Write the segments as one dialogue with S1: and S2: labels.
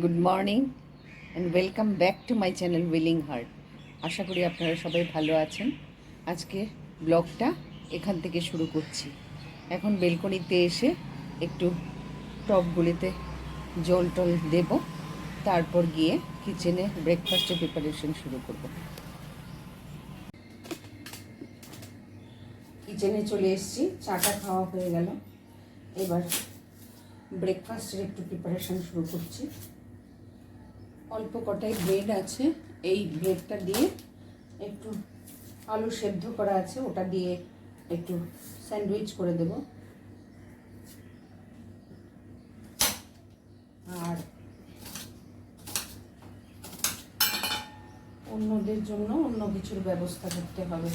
S1: Good morning and welcome back to my channel willing heart আশা করি আপনারা সবাই ভালো আছেন। আজকে ব্লগটা এখান থেকে শুরু করছি। এখন বেলকনিতে এসে একটু টবগুলিতে জল টল দেব। তারপর গিয়ে কিচেনে ব্রেকফাস্টের প্রিপারেশন শুরু করব। কিচেনে চলে এসেছি, চাটা খাওয়া হয়ে গেল। এবার ব্রেকফাস্টের একটু প্রিপারেশন শুরু করছি। অল্প কটাই ব্রেড আছে। এই ব্রেডটা দিয়ে একটু আলু সেদ্ধ করা আছে, ওটা দিয়ে একটু স্যান্ডউইচ করে দেব। আর অন্যদের জন্য অন্য কিছুর ব্যবস্থা করতে হবে।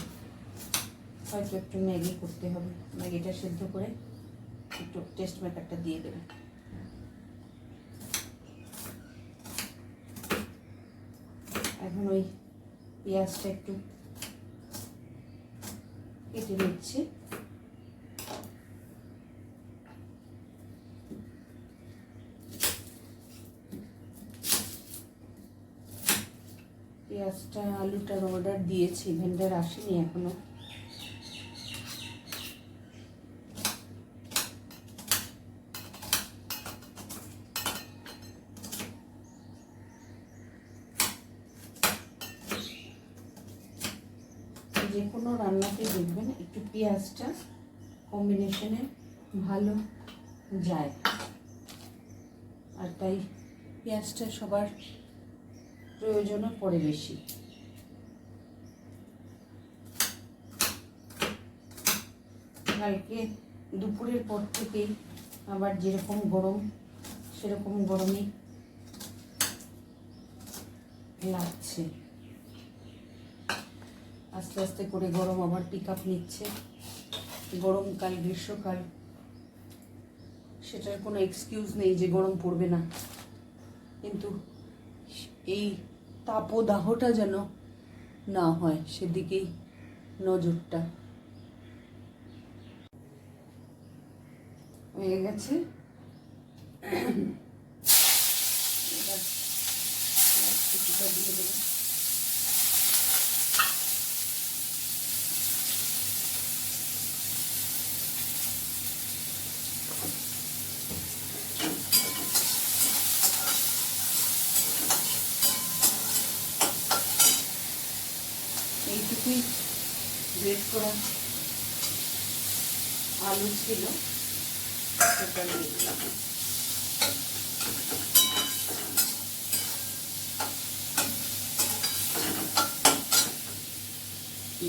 S1: হয়তো একটু ম্যাগি করতে হবে। ম্যাগিটা সেদ্ধ করে একটু টেস্ট মেকারটা দিয়ে দেবে। এখন ওই পেঁয়াজটা একটু কেটে নিচ্ছি। পেঁয়াজটা আলুটার অর্ডার দিয়েছি ভেন্ডার আসেনি এখনও। যে কোনো রান্নাতে দেখবেন একটু পেঁয়াজটা কম্বিনেশনে ভালো যায়। আর তাই পেঁয়াজটা সবার প্রয়োজনও পড়ে বেশি। কালকে দুপুরের পর থেকেই আবার যেরকম গরম, সেরকম গরমই লাগছে। আস্তে আস্তে করে গরম আবার পিক আপ নিচ্ছে। গরমকাল, গ্রীষ্মকাল, সেটার কোনো এক্সকিউজ নেই যে গরম পড়বে না। কিন্তু এই তাপদাহটা যেন না হয়, সেদিকেই নজরটা। হয়ে গেছে। কিছুটা দিয়ে দেবো এইটুকুই গ্রেট করা আলু ছিল সেটা দিয়ে দিলাম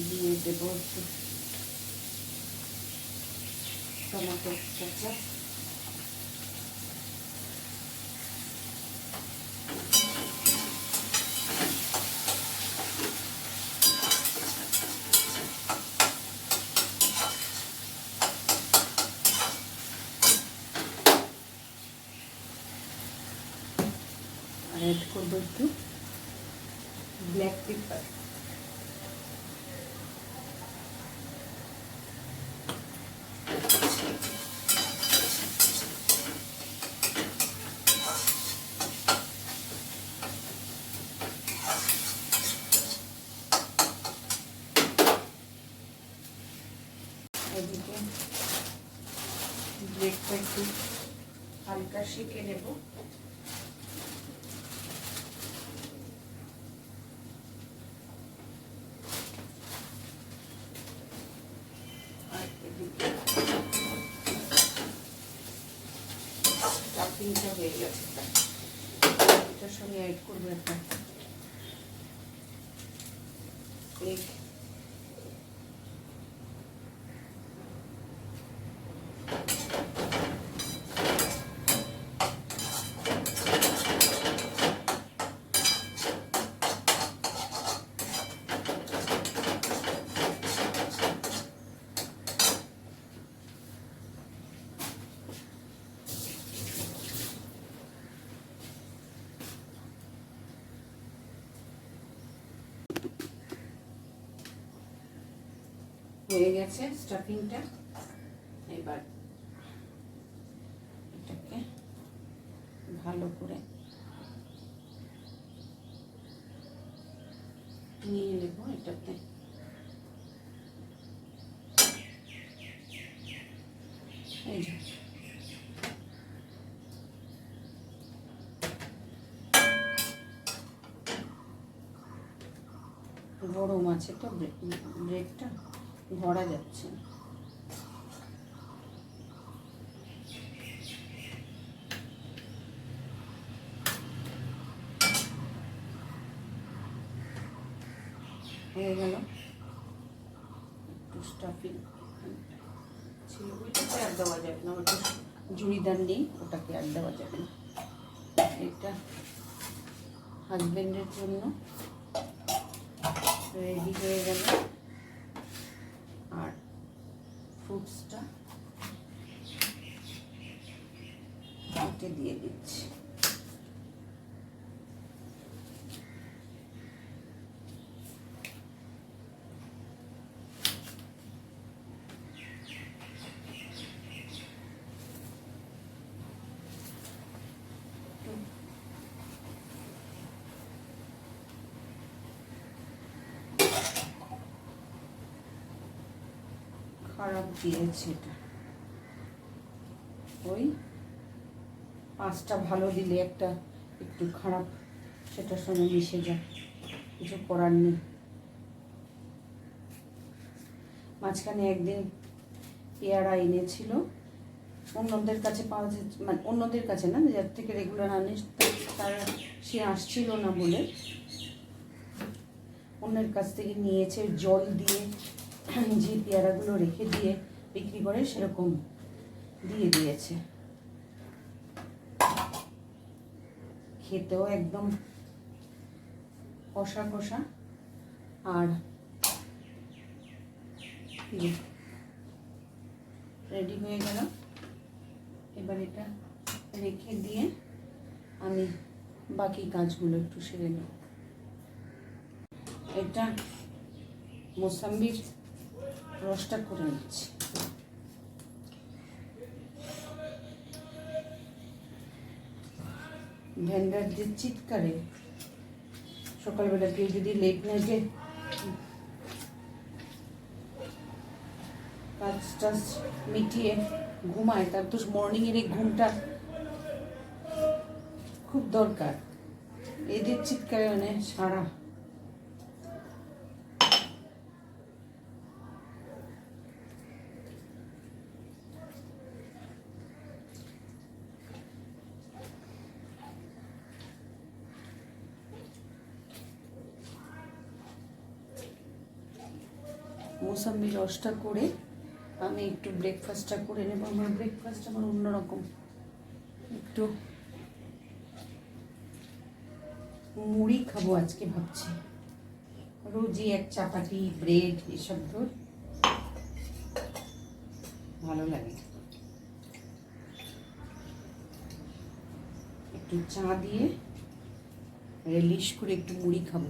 S1: দিয়ে দেবো একটু টমেটো কাঁচা আর অ্যাড করব একটু। ব্ল্যাক পেপার একটু হালকা শিখে নেব। হয়ে গেছে স্টাফিংটা। এবার এটাকে ভালো করে
S2: নিয়ে নেব এটাতে। গরম আছে তো ব্রেকটা। ধরা যাচ্ছে হয়ে গেল। একটু স্টাফিং ছিল ওইটাতে আর দেওয়া যাবে না, ওটা জুড়িদার নেই, ওটাকে আর দেওয়া যাবে না। এটা হাজব্যান্ডের জন্য। রেডি হয়ে গেল আর ফ্রুটসটা কেটে দিয়ে দিচ্ছি। খারাপ দিয়েছে এটা। ওই পাঁচটা ভালো দিলে একটা একটু খারাপ সেটার সঙ্গে মিশে যায়। কিছু করার নেই। মাঝখানে একদিন পেয়ারা এনেছিল। অন্যদের কাছে পাওয়া যাচ্ছে মানে অন্যদের কাছে না, যার থেকে রেগুলার আনে তারা সে আসছিল না বলে। অন্যের কাছ থেকে নিয়েছে, জল দিয়ে যে পেয়ারাগুলো রেখে দিয়ে বিক্রি করে সেরকম দিয়ে দিয়েছে। খেতেও একদম কষা কষা। আর রেডি হয়ে গেল। এবার এটা রেখে দিয়ে আমি বাকি কাজগুলো একটু সেরে নেব। এটা মোসাম্বির রসটা করে নিচ্ছি। যে চিৎকারে সকালবেলা কেউ যদি লেট নাইটে কাজ টাজ মিটিয়ে ঘুমায়, তার তো মর্নিংয়ের এই ঘুমটা খুব দরকার। এদের চিৎকারে মানে সারা মৌসাম্বি রসটা করে আমি একটু ব্রেকফাস্টটা করে নেব। আমার ব্রেকফাস্ট আমার অন্যরকম। একটু মুড়ি খাব আজকে ভাবছি। রোজই এক চাপাটি ব্রেড এসব তো ভালো লাগে। একটু চা দিয়ে রিলিশ করে একটু মুড়ি খাব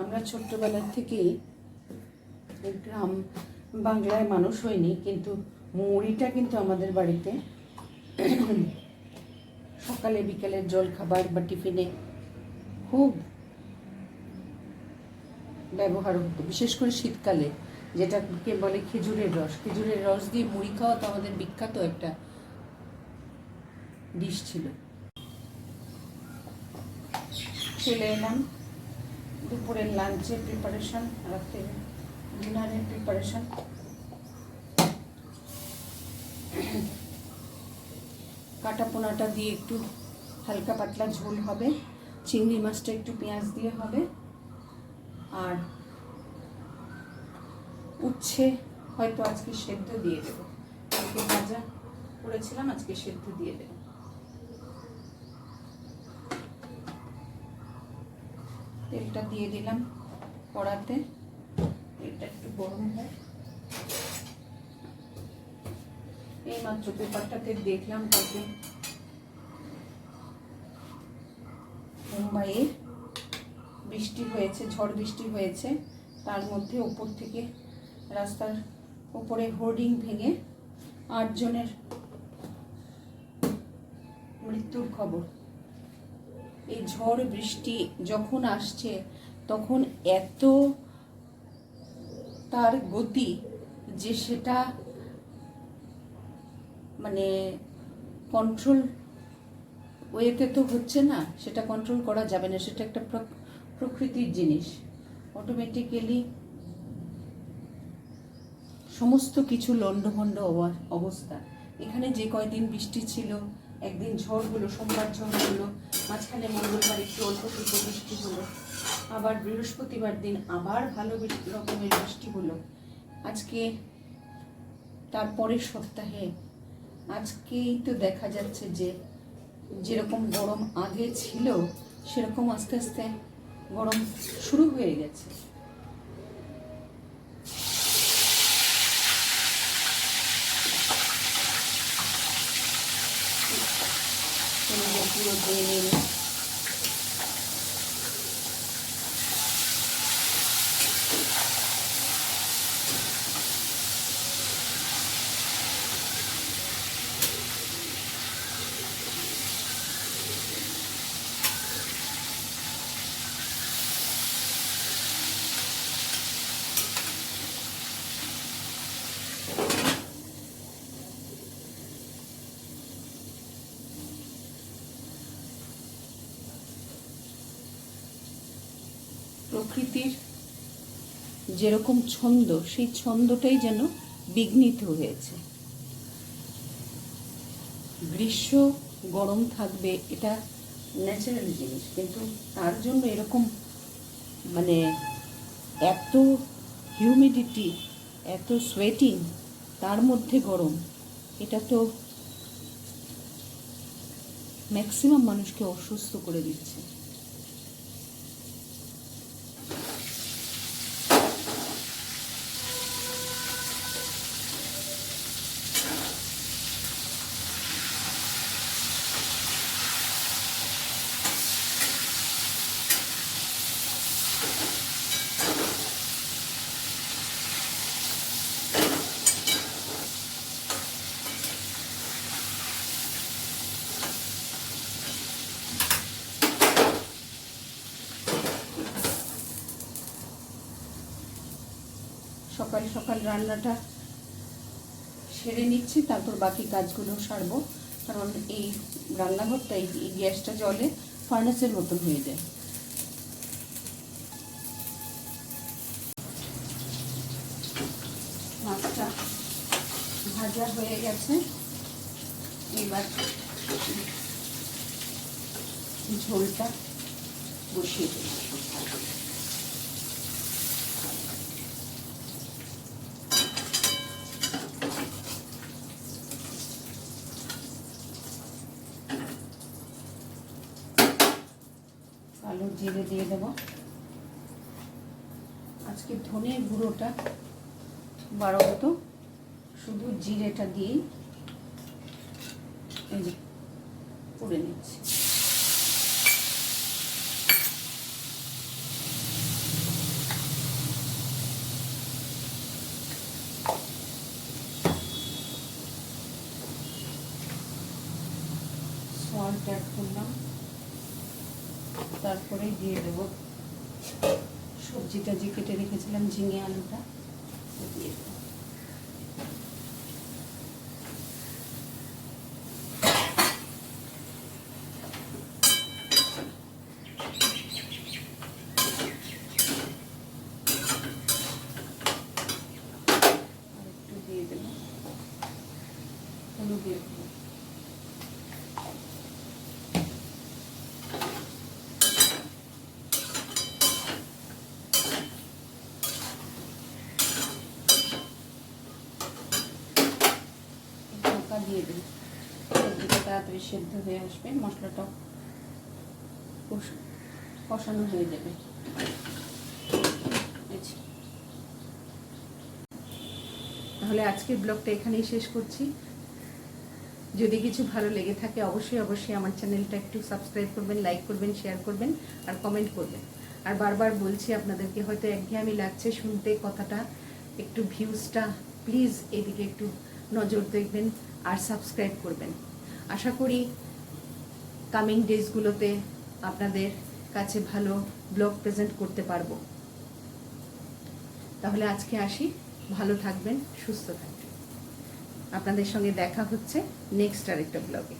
S2: আমরা ছোট্টবেলার থেকেই গ্রাম বাংলায় মানুষ হয়নি, কিন্তু মুড়িটা কিন্তু আমাদের বাড়িতে। সকালে বিকালের জল খাবার বা টিফিনে খুব ব্যবহার হতো, বিশেষ করে শীতকালে, যেটাকে বলে খেজুরের রস। খেজুরের রস দিয়ে মুড়ি খাওয়া তো আমাদের বিখ্যাত একটা ডিশ ছিল। চলে এলাম। দুপুরের লাঞ্চের প্রিপারেশন রাত্রে ডিনারের প্রিপারেশন কাটা পোনাটা দিয়ে একটু হালকা পাতলা ঝোল হবে, চিংড়ি মাছটা একটু পেঁয়াজ দিয়ে হবে। আর উচ্ছে হয়তো আজকে সেদ্ধ দিয়ে দেবো। ভাজা করেছিলাম, আজকে সেদ্ধ দিয়ে দেবো। তেলটা দিয়ে দিলাম কড়াতে। এটা একটু গরম হয় এই মাত্র পেপারটাতে দেখলাম কালকে মুম্বাইয়ে বৃষ্টি হয়েছে, ঝড় বৃষ্টি হয়েছে। তার মধ্যে ওপর থেকে রাস্তার ওপরে হোর্ডিং ভেঙে আটজনের মৃত্যুর খবর। এই ঝড় বৃষ্টি যখন আসছে, তখন এত তার গতি যে সেটা মানে কন্ট্রোল ওয়েতে তো হচ্ছে না, সেটা কন্ট্রোল করা যাবে না, সেটা একটা প্র- প্রকৃতির জিনিস। অটোমেটিক্যালি সমস্ত কিছু লণ্ডভণ্ড অবা- অবস্থা। এখানে যে কয়দিন বৃষ্টি ছিল, একদিন ঝড় হলো সোমবার ঝড় হলো মাঝখানে মঙ্গলবার একটু অল্প স্বল্প বৃষ্টি হলো। আবার বৃহস্পতিবার দিন আবার ভালো রকমের বৃষ্টি হলো। আজকে তারপরের সপ্তাহে আজকেই তো দেখা যাচ্ছে যে যেরকম গরম আগে ছিল, সেরকম আস্তে আস্তে গরম শুরু হয়ে গেছে। তোমাদের দিয়ে নিন প্রকৃতির যেরকম ছন্দ, সেই ছন্দটাই যেন বিঘ্নিত হয়েছে। গ্রীষ্ম গরম থাকবে, এটা ন্যাচারাল জিনিস, কিন্তু তার জন্য এরকম মানে এত হিউমিডিটি এত সোয়েটিং তার মধ্যে গরম, এটা তো ম্যাক্সিমাম মানুষকে অসুস্থ করে দিচ্ছে। সকাল সকাল রান্নাটা সেরে নিচ্ছি, তারপর বাকি কাজগুলো সারবো। কারণ এই রান্নাঘরটা এই গ্যাসটা জলে ফার্নেসের মতন হয়ে যায়। ভাজা হয়ে গেছে। এবার ঝোলটা বসিয়ে দেবো। কালো জিরে দিয়ে দেব। আজকে ধনে গুঁড়োটা বারো তো শুধু জিরেটা দিয়েই এই যে করে নিচ্ছি। করলাম। তারপরে দিয়ে দেবো সবজিটা যে কেটে রেখেছিলাম ঝিঙে আলুটা দিয়ে দেবো আর একটু দিয়ে দেবো হলুদ দিয়ে দেবো ঢাকা দিয়ে দিই। সবজিটা তাড়াতাড়ি সেদ্ধ হয়ে আসবে মশলাটাও কষ- কষানো হয়ে যাবে। তাহলে আজকের ব্লগটা এখানেই শেষ করছি। যদি কিছু ভালো লেগে থাকে, অবশ্যই অবশ্যই আমার চ্যানেলটা একটু সাবস্ক্রাইব করবেন, লাইক করবেন, শেয়ার করবেন আর কমেন্ট করবেন। আর বারবার বলছি আপনাদেরকে, হয়তো একঘেয়েমি লাগছে শুনতে কথাটা, একটু ভিউজটা প্লিজ এদিকে একটু নজর দেখবেন। আর সাবস্ক্রাইব করবেন। আশা করি কামিং ডেজগুলোতে আপনাদের কাছে ভালো ব্লগ প্রেজেন্ট করতে পারব। তাহলে আজকে আসি। ভালো থাকবেন, সুস্থ থাকবেন। আপনাদের সঙ্গে দেখা হচ্ছে নেক্সট আরেকটা ব্লগে